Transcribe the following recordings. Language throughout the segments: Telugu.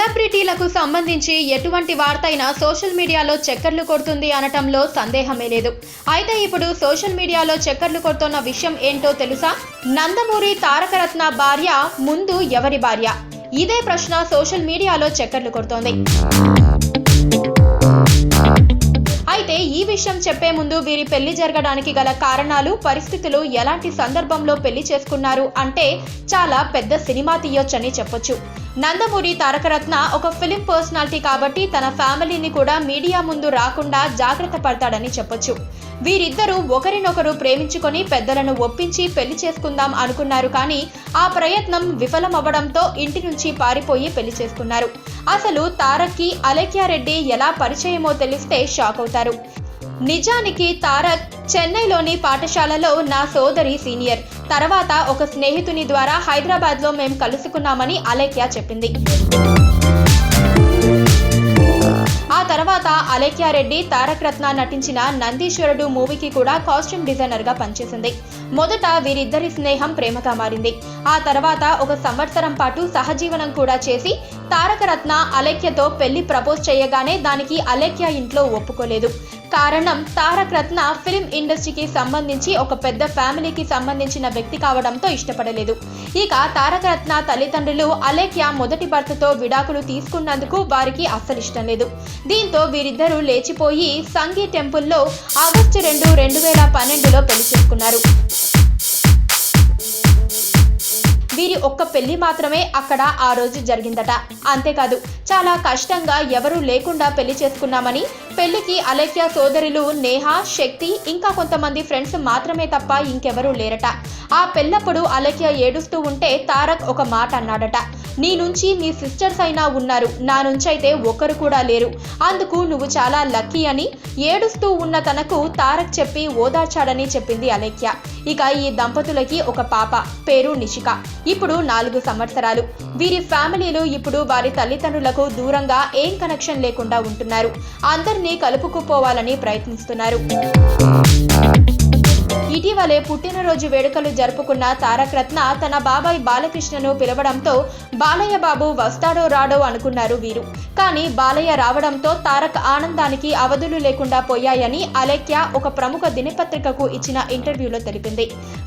సెలబ్రిటీలకు సంబంధించి ఎటువంటి వార్త అయినా సోషల్ మీడియాలో చక్కర్లు కొడుతుంది అనటంలో సందేహమే లేదు. అయితే ఇప్పుడు సోషల్ మీడియాలో చక్కర్లు కొడుతున్న విషయం ఏంటో తెలుసా? నందమూరి తారకరత్న భార్య ముందు ఎవరి భార్య? ఇదే ప్రశ్న సోషల్ మీడియాలో చక్కర్లు కొడుతోంది. అయితే ఈ విషయం చెప్పే ముందు వీరి పెళ్ళి జరగడానికి గల కారణాలు పరిస్థితులు ఎలాంటి సందర్భంలో పెళ్ళి చేసుకున్నారు అంటే చాలా పెద్ద సినిమా తీయొచ్చని చెప్పొచ్చు. నందమూరి తారకరత్న ఒక ఫిలిం పర్సనాలిటీ కాబట్టి తన ఫ్యామిలీని కూడా మీడియా ముందు రాకుండా జాగ్రత్త పడతాడని చెప్పొచ్చు. వీరిద్దరూ ఒకరినొకరు ప్రేమించుకొని పెద్దలను ఒప్పించి పెళ్ళి చేసుకుందాం అనుకున్నారు కానీ ఆ ప్రయత్నం విఫలమవ్వడంతో ఇంటి నుంచి పారిపోయి పెళ్ళి చేసుకున్నారు. అసలు తారక్కి అలేఖ్యారెడ్డి ఎలా పరిచయమో తెలిస్తే షాక్ అవుతారు. నిజానికి తారక్ చెన్నైలోని పాఠశాలలో నా సోదరి సీనియర్. తర్వాత ఒక స్నేహితుని ద్వారా హైదరాబాద్లో మేము కలుసుకున్నామని అలేఖ్య చెప్పింది. ఆ తర్వాత అలేఖ్యారెడ్డి తారక్ రత్న నటించిన నందీశ్వరుడు మూవీకి కూడా కాస్ట్యూమ్ డిజైనర్గా పనిచేసింది. మొదట వీరిద్దరి స్నేహం ప్రేమగా మారింది. ఆ తర్వాత ఒక సంవత్సరం పాటు సహజీవనం కూడా చేసి తారక రత్న అలేఖ్యతో పెళ్ళి ప్రపోజ్ చేయగానే దానికి అలేఖ్య ఇంట్లో ఒప్పుకోలేదు. కారణం తారక్ రత్న ఫిల్మ్ ఇండస్ట్రీకి సంబంధించి ఒక పెద్ద ఫ్యామిలీకి సంబంధించిన వ్యక్తి కావడంతో ఇష్టపడలేదు. ఇక తారక రత్న తల్లిదండ్రులు అలేఖ్య మొదటి భర్తతో విడాకులు తీసుకున్నందుకు వారికి అస్సలు ఇష్టం లేదు. దీంతో వీరిద్దరూ లేచిపోయి సంగీ టెంపుల్లో ఆగస్టు రెండు రెండు వేల పన్నెండులో పెళ్ళి చేసుకున్నారు. వీరి ఒక్క పెళ్ళి మాత్రమే అక్కడ ఆ రోజు జరిగిందట. అంతేకాదు చాలా కష్టంగా ఎవరూ లేకుండా పెళ్ళి చేసుకున్నామని పెళ్ళికి అలేఖ్య సోదరులు నేహ శక్తి ఇంకా కొంతమంది ఫ్రెండ్స్ మాత్రమే తప్ప ఇంకెవరూ లేరట. ఆ పెళ్ళప్పుడు అలేఖ్య ఏడుస్తూ ఉంటే తారక్ ఒక మాట అన్నాడట. నీ నుంచి నీ సిస్టర్స్ అయినా ఉన్నారు. నా నుంచి అయితే ఒకరు కూడా లేరు. అందుకు నువ్వు చాలా లక్కీ అని ఏడుస్తూ ఉన్న తనకు తారక్ చెప్పి ఓదార్చాడని చెప్పింది అలేఖ్య. ఇక ఈ దంపతులకి ఒక పాప పేరు నిషిక. ఇప్పుడు నాలుగు సంవత్సరాలు. వీరి ఫ్యామిలీలు ఇప్పుడు వారి తల్లిదండ్రులకు దూరంగా ఏం కనెక్షన్ లేకుండా ఉంటున్నారు. అందరినీ కలుపుకుపోవాలని ప్రయత్నిస్తున్నారు. ఇటీవలే పుట్టినరోజు వేడుకలు జరుపుకున్న తారక్ రత్న తన బాబాయ్ బాలకృష్ణను పిలవడంతో బాలయ్య బాబు వస్తాడో రాడో అనుకున్నారు వీరు. కానీ బాలయ్య రావడంతో తారక్ ఆనందానికి అవధులు లేకుండా పోయాయని అలేఖ్య ఒక ప్రముఖ దినపత్రికకు ఇచ్చిన ఇంటర్వ్యూలో తెలిపింది.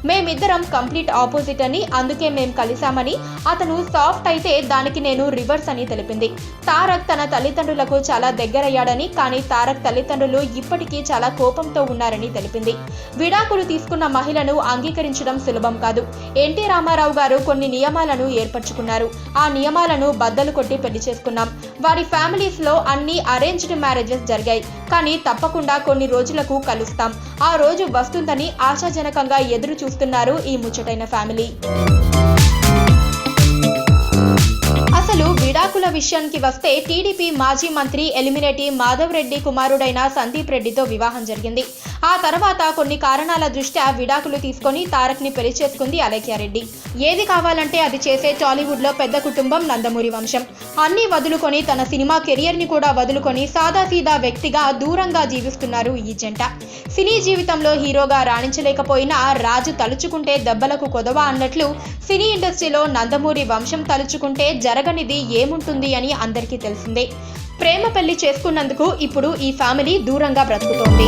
మేమిద్దరం కంప్లీట్ ఆపోజిట్ అని అందుకే మేం కలిశామని అతను సాఫ్ట్ అయితే దానికి నేను రివర్స్ అని తెలిపింది. తారక్ తన తల్లిదండ్రులకు చాలా దగ్గరయ్యాడని కానీ తారక్ తల్లిదండ్రులు ఇప్పటికీ చాలా కోపంతో ఉన్నారని తెలిపింది. విడాకులు తీసుకున్న మహిళను అంగీకరించడం సులభం కాదు. ఎన్టీ రామారావు గారు కొన్ని నియమాలను ఏర్పరచుకున్నారు. ఆ నియమాలను బద్దలు కొట్టి పెళ్ళి చేసుకున్నాం. వారి ఫ్యామిలీస్లో అన్ని అరేంజ్డ్ మ్యారేజెస్ జరిగాయి. కానీ తప్పకుండా కొన్ని రోజులకు కలుస్తాం. ఆ రోజు వస్తుందని ఆశాజనకంగా ఎదురు చూస్తున్నారు ఈ ముచ్చటైన ఫ్యామిలీ. అసలు విడాకుల విషయానికి వస్తే టీడీపీ మాజీ మంత్రి ఎలిమినేటి మాధవ్ రెడ్డి కుమారుడైన సందీప్ రెడ్డితో వివాహం జరిగింది. ఆ తర్వాత కొన్ని కారణాల దృష్ట్యా విడాకులు తీసుకొని తారక్ని పెళ్ళి చేసుకుంది అలేఖ్యారెడ్డి. ఏది కావాలంటే అది చేసే టాలీవుడ్లో పెద్ద కుటుంబం నందమూరి వంశం. అన్ని వదులుకొని తన సినిమా కెరియర్ని కూడా వదులుకొని సాదాసీదా వ్యక్తిగా దూరంగా జీవిస్తున్నారు ఈ జంట. సినీ జీవితంలో హీరోగా రాణించలేకపోయినా రాజు తలుచుకుంటే దెబ్బలకు కొదవ అన్నట్లు సినీ ఇండస్ట్రీలో నందమూరి వంశం తలుచుకుంటే జరగనిది ఏముంటుంది అని అందరికీ తెలిసిందే. ప్రేమ పెళ్ళి చేసుకున్నందుకు ఇప్పుడు ఈ ఫ్యామిలీ దూరంగా బ్రతుకుతోంది.